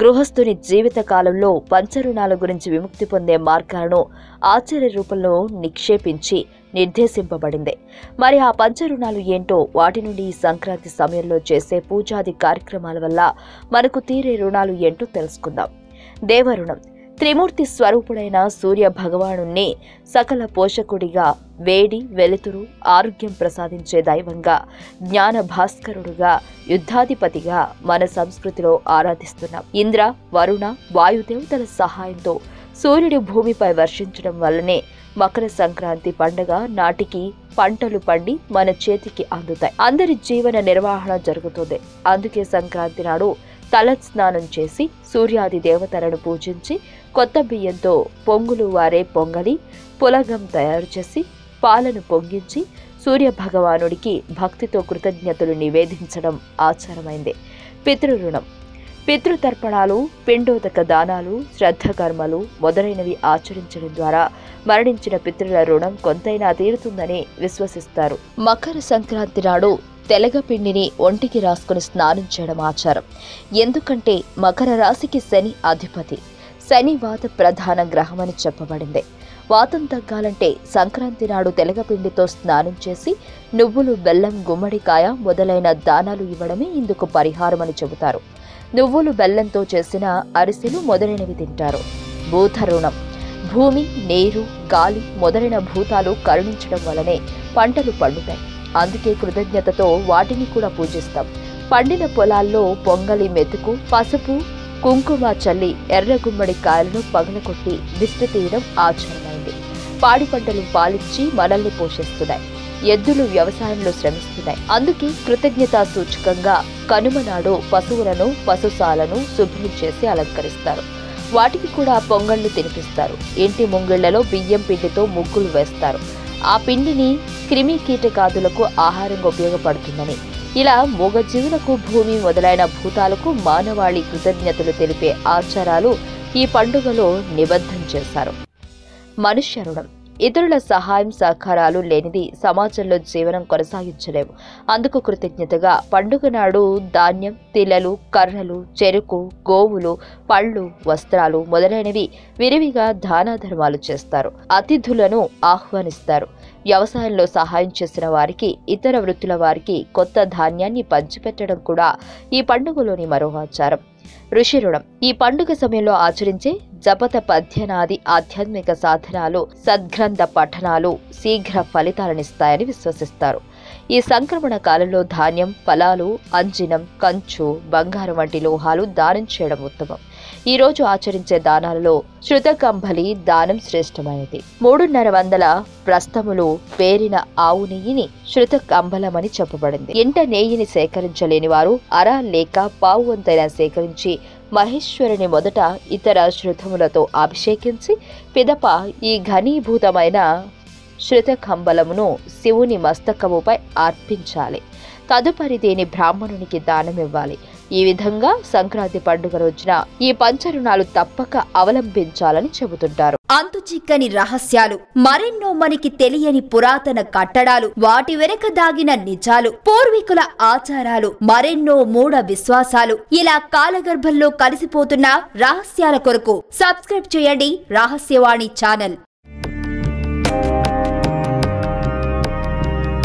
గృహస్థుని జీవిత కాలంలో పంచరుణాల గురించి విముక్తి పొందే మార్గాలను ఆచార్య రూపంలో నిక్షేపించి నిర్దేశింపబడింది. మరి ఆ పంచరుణాలు ఏంటో వాటి నుండి ఈ సంక్రాంతి సమయంలో చేసే పూజాది కార్యక్రమాల వల్ల మనకు తీరే రుణాలు ఏంటో తెలుసుకుందాం. దేవరుణం. త్రిమూర్తి స్వరూపుడైన సూర్య భగవానుణ్ణి సకల పోషకుడిగా వేడి వెలుతురు ఆరోగ్యం ప్రసాదించే దైవంగా జ్ఞాన భాస్కరుడుగా యుద్ధాధిపతిగా మన సంస్కృతిలో ఆరాధిస్తున్నాం. ఇంద్ర వరుణ వాయుదేవతల సహాయంతో సూర్యుడి భూమిపై వర్షించడం వల్లనే మకర సంక్రాంతి పండగ నాటికి పంటలు పండి మన చేతికి అందుతాయి. అందరి జీవన నిర్వహణ జరుగుతుంది. అందుకే సంక్రాంతి నాడు తలస్నానం చేసి సూర్యాది దేవతలను పూజించి కొత్త బియ్యంతో పొంగులు వారే పొంగలి పులగం తయారు చేసి పాలను పొంగించి సూర్య భగవానుడికి భక్తితో కృతజ్ఞతలు నివేదించడం ఆచారమైంది. పితృరుణం. పితృతర్పణాలు పిండోదక దానాలు శ్రద్ధకర్మలు మొదలైనవి ఆచరించడం ద్వారా మరణించిన పితృల రుణం కొంతైనా తీరుతుందని విశ్వసిస్తారు. మకర సంక్రాంతి నాడు తెలగపిండిని ఒంటికి రాసుకుని స్నానం చేయడం ఆచారం. ఎందుకంటే మకర రాశికి శని అధిపతి. శని వాత ప్రధాన గ్రహమని చెప్పబడింది. వాతం తగ్గాలంటే సంక్రాంతి నాడు తెలగపిండితో స్నానం చేసి నువ్వులు బెల్లం గుమ్మడికాయ మొదలైన దానాలు ఇవ్వడమే ఇందుకు పరిహారమని చెబుతారు. నువ్వులు బెల్లంతో చేసిన అరిసెలు మొదలైనవి తింటారు. భూతరుణం భూమి నీరు గాలి మొదలైన భూతాలు కరుణించడం వలనే పంటలు పండుతాయి. అందుకే కృతజ్ఞతతో వాటిని కూడా పూజిస్తాం. పండిన పొలాల్లో పొంగలి మెతుకు పసుపు కుంకుమ చల్లి ఎర్ర గుమ్మడి కాయలను పగలకొట్టి దిష్టి తీయడం ఆచరణమైంది పాడి పంటలు పాలిచ్చి మనల్ని పోషిస్తున్నాయి. ఎద్దులు వ్యవసాయంలో శ్రమిస్తున్నాయి. అందుకే కృతజ్ఞతా సూచకంగా కనుమ నాడు పశువులను పశుశాలను శుభ్రం చేసి అలంకరిస్తారు. వాటికి కూడా పొంగళ్ళు తినిపిస్తారు. ఇంటి ముంగిళ్ళలో బియ్యం పిండితో ముగ్గులు వేస్తారు. ఆ పిండిని క్రిమి కీటకాదులకు ఆహారంగా ఉపయోగపడుతుందని. ఇలా మూగజీవులకు భూమి మొదలైన భూతాలకు మానవాళి కృతజ్ఞతలు తెలిపే ఆచారాలు ఈ పండుగలో నిబద్ధం చేశారు. మనుష్య రుణం ఇతరుల సహాయం సహకారాలు లేనిది సమాజంలో జీవనం కొనసాగించలేము. అందుకు కృతజ్ఞతగా పండుగ నాడు ధాన్యం తిలలు కర్రలు చెరుకు గోవులు పళ్ళు వస్త్రాలు మొదలైనవి విరివిగా దాన ధర్మాలు చేస్తారు. అతిథులను ఆహ్వానిస్తారు. వ్యవసాయంలో సహాయం చేసిన వారికి ఇతర వృత్తుల వారికి కొత్త ధాన్యాన్ని పంచిపెట్టడం కూడా ఈ పండుగలోని మరో ఆచారం. ఋషి రుణం ఈ పండుగ సమయంలో ఆచరించే జపత పద్యనాది ఆధ్యాత్మిక సాధనాలు సద్గ్రంథ పఠనాలు శీఘ్ర ఫలితాలనిస్తాయని విశ్వసిస్తారు. ఈ సంక్రమణ కాలంలో ధాన్యం ఫలాలు అంజినం కంచు బంగారం వంటి లోహాలు దానం చేయడం ఉత్తమం. ఈరోజు ఆచరించే దానాలలో శృతకంబలి దానం శ్రేష్టమైనది. మూడున్నర వందల ప్రస్థములు పేరిన ఆవు నెయ్యిని శృతకంబలమని చెప్పబడింది. ఎంట నెయ్యిని సేకరించలేని వారు అర లేక పావు వంతైనా సేకరించి మహేశ్వరుని మొదట ఇతర శృతములతో అభిషేకించి పిదప ఈ ఘనీభూతమైన శృతకంబలమును శివుని మస్తకముపై అర్పించాలి. తదుపరి దీని బ్రాహ్మణునికి దానమివ్వాలి. ఈ విధంగా సంక్రాంతి పండుగ రోజున ఈ పంచరుణాలు తప్పక అవలంబించాలని చెబుతుంటారు. అంతు చిక్కని రహస్యాలు మరెన్నో మనకి తెలియని పురాతన కట్టడాలు వాటి వెనక దాగిన నిజాలు పూర్వీకుల ఆచారాలు మరెన్నో మూఢ విశ్వాసాలు ఇలా కాలగర్భంలో కలిసిపోతున్న రహస్యాల కొరకు సబ్స్క్రైబ్ చేయండి రహస్యవాణి ఛానల్.